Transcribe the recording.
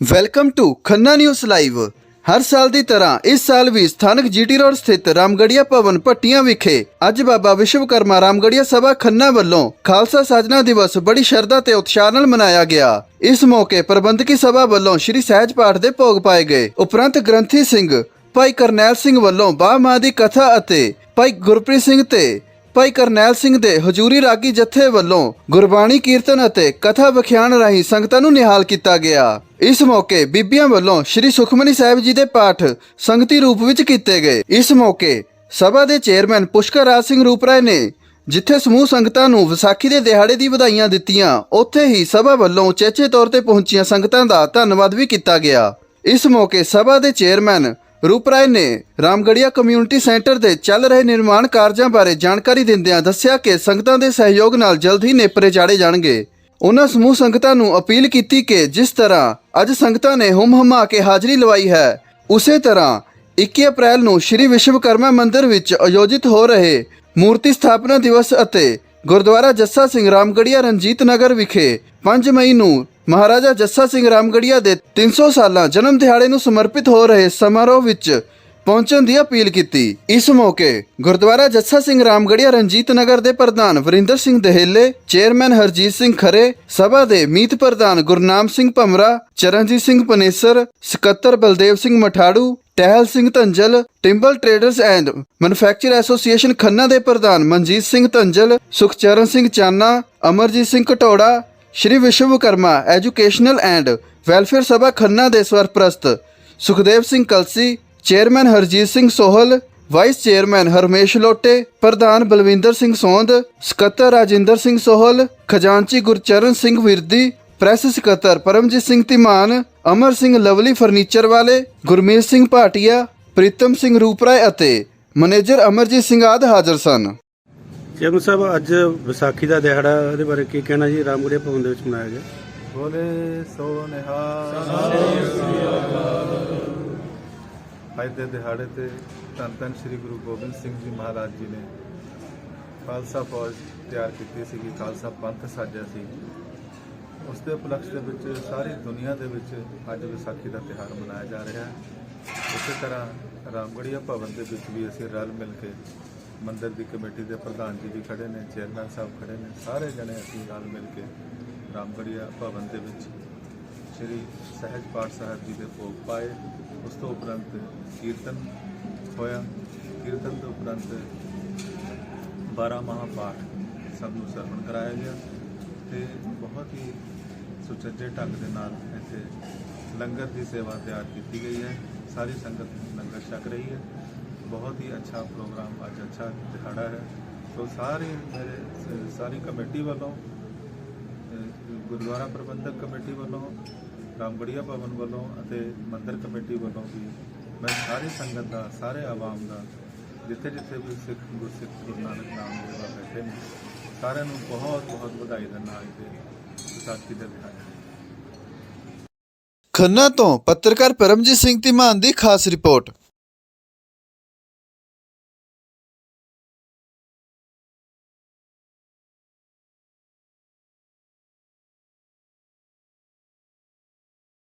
Welcome to Khanna news live ਹਰ ਸਾਲ ਦੀ ਤਰ੍ਹਾਂ ਇਸ ਸਾਲ ਵੀ ਸਥਾਨਕ ਜੀਟੀ ਰੋਡ ਸਥਿਤ ਰਾਮਗੜੀਆ ਭਵਨ ਭੱਟੀਆਂ ਵਿਖੇ ਅੱਜ ਬਾਬਾ ਵਿਸ਼ਵਕਰਮਾ ਰਾਮਗੜੀਆ ਸਭਾ ਖੰਨਾ ਵੱਲੋਂ ਖਾਲਸਾ ਸਾਜਨਾ ਦਿਵਸ ਬੜੀ ਸ਼ਰਧਾ ਤੇ ਉਤਸ਼ਾਹ ਨਾਲ ਮਨਾਇਆ ਗਿਆ। ਇਸ ਮੌਕੇ ਪ੍ਰਬੰਧਕੀ ਸਭਾ ਵੱਲੋਂ ਸ੍ਰੀ ਸਹਿਜ ਪਾਠ ਦੇ ਭੋਗ ਪਾਏ ਗਏ। ਉਪਰੰਤ ਗ੍ਰੰਥੀ ਸਿੰਘ, ਭਾਈ ਕਰਨੈਲ ਸਿੰਘ ਵੱਲੋਂ ਬਾਹ ਮਾਂ ਦੀ ਕਥਾ ਅਤੇ ਭਾਈ ਗੁਰਪ੍ਰੀਤ ਸਿੰਘ ਤੇ ਭਾਈ ਕਰਨੈਲ ਸਿੰਘ ਦੇ ਹਜੂਰੀ ਰਾਗੀ ਜਥੇ ਵੱਲੋਂ ਗੁਰਬਾਣੀ ਕੀਰਤਨ ਅਤੇ ਕਥਾ ਵਿਖਿਆਨ ਰਾਹੀਂ ਸੰਗਤਾਂ ਨੂੰ ਨਿਹਾਲ ਕੀਤਾ ਗਿਆ। ਇਸ ਮੌਕੇ ਬੀਬੀਆਂ ਵੱਲੋਂ ਸ੍ਰੀ ਸੁਖਮਨੀ ਸਾਹਿਬ ਜੀ ਦੇ ਪਾਠ ਸੰਗਤੀ ਰੂਪ ਵਿੱਚ ਕੀਤੇ ਗਏ। ਇਸ ਮੌਕੇ ਸਭਾ ਦੇ ਚੇਅਰਮੈਨ ਪੁਸ਼ਕਰ ਰਾਜ ਸਿੰਘ ਰੂਪਰਾਏ ਨੇ ਜਿੱਥੇ ਸਮੂਹ ਸੰਗਤਾਂ ਨੂੰ ਵਿਸਾਖੀ ਦੇ ਦਿਹਾੜੇ ਦੀ ਵਧਾਈਆਂ ਦਿੱਤੀਆਂ, ਉੱਥੇ ਹੀ ਸਭਾ ਵੱਲੋਂ ਉਚੇਚੇ ਤੌਰ ਤੇ ਪਹੁੰਚੀਆਂ ਸੰਗਤਾਂ ਦਾ ਧੰਨਵਾਦ ਵੀ ਕੀਤਾ ਗਿਆ। ਇਸ ਮੌਕੇ ਸਭਾ ਦੇ ਚੇਅਰਮੈਨ ਰੂਪਰਾਏ ਨੇ ਰਾਮਗੜੀਆ ਕਮਿਊਨਿਟੀ ਸੈਂਟਰ ਦੇ ਚੱਲ ਰਹੇ ਨਿਰਮਾਣ ਕਾਰਜਾਂ ਬਾਰੇ ਜਾਣਕਾਰੀ ਦਿੰਦਿਆਂ ਦੱਸਿਆ ਕਿ ਸੰਗਤਾਂ ਦੇ ਸਹਿਯੋਗ ਨਾਲ ਜਲਦ ਹੀ ਨੇਪਰੇ ਚਾੜੇ ਜਾਣਗੇ। ਉਹਨਾਂ ਸਮੂਹ ਸੰਗਤਾਂ ਨੂੰ ਅਪੀਲ ਕੀਤੀ ਕਿ ਜਿਸ ਤਰ੍ਹਾਂ ਅੱਜ ਸੰਗਤਾਂ ਨੇ ਹੁਮ ਹਮਾ ਕੇ ਹਾਜ਼ਰੀ ਲਵਾਈ ਹੈ, ਉਸੇ ਤਰ੍ਹਾਂ 21 ਅਪ੍ਰੈਲ ਨੂੰ ਸ਼੍ਰੀ ਵਿਸ਼ਵਕਰਮਾ ਮੰਦਿਰ ਵਿੱਚ ਆਯੋਜਿਤ ਹੋ ਰਹੇ ਮੂਰਤੀ ਸਥਾਪਨਾ ਦਿਵਸ ਅਤੇ ਗੁਰਦੁਆਰਾ ਜੱਸਾ ਸਿੰਘ ਰਾਮਗੜੀਆ ਰਣਜੀਤ ਨਗਰ ਵਿਖੇ 5 ਮਈ ਨੂੰ ਮਹਾਰਾਜਾ ਜੱਸਾ ਸਿੰਘ ਰਾਮਗੜੀਆ ਦੇ 300 ਸਾਲਾਂ ਜਨਮ ਦਿਹਾੜੇ ਨੂੰ ਸਮਰਪਿਤ ਹੋ ਰਹੇ ਸਮਾਰੋਹ ਵਿੱਚ ਪਹੁੰਚਣ ਦੀ ਅਪੀਲ ਕੀਤੀ। ਇਸ ਮੌਕੇ ਗੁਰਦੁਆਰਾ ਜੱਸਾ ਸਿੰਘ ਰਾਮਗੜੀਆ ਰਣਜੀਤ ਨਗਰ ਦੇ ਪ੍ਰਧਾਨ ਵਰਿੰਦਰ ਸਿੰਘ ਦਹੇਲੇ, ਚੇਅਰਮੈਨ ਹਰਜੀਤ ਸਿੰਘ ਖਰੇ, ਸਭਾ ਦੇ ਮੀਤ ਪ੍ਰਧਾਨ ਗੁਰਨਾਮ ਸਿੰਘ ਭਮਰਾ, ਚਰਨਜੀਤ ਸਿੰਘ ਪਨੇਸਰ, ਸਕੱਤਰ Baldev Singh Matharu, Tehal Singh Dhanjal, timber traders and manufacture association Khanna ਦੇ ਪ੍ਰਧਾਨ Manjit Singh Dhanjal, Sukhcharan Singh Chana, Amarjit Singh Ghatora Shri Vishwakarma educational and welfare ਸਭਾ ਖੰਨਾ ਦੇ ਸਰਪ੍ਰਸਤ Sukhdev Singh Kalsi chairman Harjit Singh Sohal vice chairman Harmesh Lote ਪ੍ਰਧਾਨ ਬਲਵਿੰਦਰ ਸਿੰਘ ਸੋਂਦ ਸਕੱਤਰ ਰਾਜਿੰਦਰ ਸਿੰਘ ਸੋਹਲ ਖਜ਼ਾਨਚੀ Gurcharan Singh Virdi press ਸਕੱਤਰ Paramjit Singh Dhiman Amar Singh Lovely furniture ਵਾਲੇ ਗੁਰਮੀਤ ਸਿੰਘ ਭਾਟੀਆ ਪ੍ਰੀਤਮ ਸਿੰਘ ਰੂਪਰਾਏ ਅਤੇ ਮੈਨੇਜਰ ਅਮਰਜੀਤ ਸਿੰਘ ਆਦ ਹਾਜ਼ਰ ਸਨ। ਚੇਅਰਮੈਨ ਸਾਹਿਬ ਅੱਜ ਵਿਸਾਖੀ ਦਾ ਦਿਹਾੜਾ ਇਹਦੇ ਬਾਰੇ ਕੀ ਕਹਿਣਾ ਜੀ? ਰਾਮਗੜੀਆ ਭਵਨ ਦੇ ਵਿੱਚ ਮਨਾਇਆ ਗਿਆ। ਬੋਲੇ ਸੋ ਨਿਹਾਲ। ਅੱਜ ਦੇ ਦਿਹਾੜੇ ਤੇ ਧੰਨ ਧੰਨ ਸ੍ਰੀ ਗੁਰੂ ਗੋਬਿੰਦ ਸਿੰਘ ਜੀ ਮਹਾਰਾਜ ਜੀ ਨੇ ਖਾਲਸਾ ਫੌਜ ਤਿਆਰ ਕੀਤੀ ਸੀਗੀ, ਖਾਲਸਾ ਪੰਥ ਸਾਜਿਆ ਸੀ। ਉਸ ਦੇ ਉਪਲਕਸ਼ ਦੇ ਵਿੱਚ ਸਾਰੀ ਦੁਨੀਆ ਦੇ ਵਿੱਚ ਅੱਜ ਵਿਸਾਖੀ ਦਾ ਤਿਹਾਰ ਮਨਾਇਆ ਜਾ ਰਿਹਾ ਹੈ। ਇਸੇ ਤਰ੍ਹਾਂ ਰਾਮਗੜੀਆ ਭਵਨ ਦੇ ਵਿੱਚ ਵੀ ਅਸੀਂ ਰਲ ਮਿਲ ਕੇ ਮੰਦਿਰ ਦੀ ਕਮੇਟੀ ਦੇ ਪ੍ਰਧਾਨ ਜੀ ਵੀ ਖੜੇ ਨੇ, ਚੇਅਰਮੈਨ ਸਾਹਿਬ ਖੜੇ ਨੇ, ਸਾਰੇ ਜਣੇ ਅਸੀਂ ਰਲ ਮਿਲ ਕੇ ਰਾਮਗੜੀਆ ਭਵਨ ਦੇ ਵਿੱਚ ਸ਼੍ਰੀ ਸਹਿਜ ਪਾਠ ਸਾਹਿਬ ਜੀ ਦੇ ਭੋਗ ਪਾਏ। ਉਸ ਤੋਂ ਉਪਰੰਤ ਕੀਰਤਨ ਹੋਇਆ। ਕੀਰਤਨ ਤੋਂ ਉਪਰੰਤ 12 ਮਹਾਪਾਠ ਸਭ ਨੂੰ ਸਰਵਣ ਕਰਾਇਆ ਗਿਆ ਤੇ ਬਹੁਤ ਹੀ ਸੁਚੱਜੇ ਢੰਗ ਦੇ ਨਾਲ ਇੱਥੇ ਲੰਗਰ ਦੀ ਸੇਵਾ ਤਿਆਰ ਕੀਤੀ ਗਈ ਹੈ। ਸਾਰੀ ਸੰਗਤ ਲੰਗਰ ਛਕ ਰਹੀ ਹੈ। ਬਹੁਤ ਹੀ ਅੱਛਾ ਪ੍ਰੋਗਰਾਮ ਅੱਜ ਅੱਛਾ ਦਿਹਾੜਾ ਹੈ। ਸੋ ਸਾਰੇ ਮੇਰੇ ਸਾਰੀ ਕਮੇਟੀ ਵੱਲੋਂ ਗੁਰਦੁਆਰਾ ਪ੍ਰਬੰਧਕ ਕਮੇਟੀ ਵੱਲੋਂ ਰਾਮਗੜੀਆ ਭਵਨ ਵੱਲੋਂ ਅਤੇ ਮੰਦਿਰ ਕਮੇਟੀ ਵੱਲੋਂ ਵੀ ਮੈਂ ਸਾਰੀ ਸੰਗਤ ਦਾ, ਸਾਰੇ ਆਵਾਮ ਦਾ, ਜਿੱਥੇ ਜਿੱਥੇ ਵੀ ਸਿੱਖ ਗੁਰਸਿੱਖ ਗੁਰੂ ਨਾਨਕ ਨਾਮ ਲੈਵਾ ਬੈਠੇ ਨੇ, ਸਾਰਿਆਂ ਨੂੰ ਬਹੁਤ ਬਹੁਤ ਵਧਾਈ ਦਿੰਦਾ ਅੱਜ ਦੇ ਵਿਸਾਖੀ ਦੇ ਦਿਹਾੜੇ ਖੰਨਾ ਤੋਂ ਪੱਤਰਕਾਰ ਪਰਮਜੀਤ ਸਿੰਘ ਧੀਮਾਨ ਦੀ ਖਾਸ ਰਿਪੋਰਟ।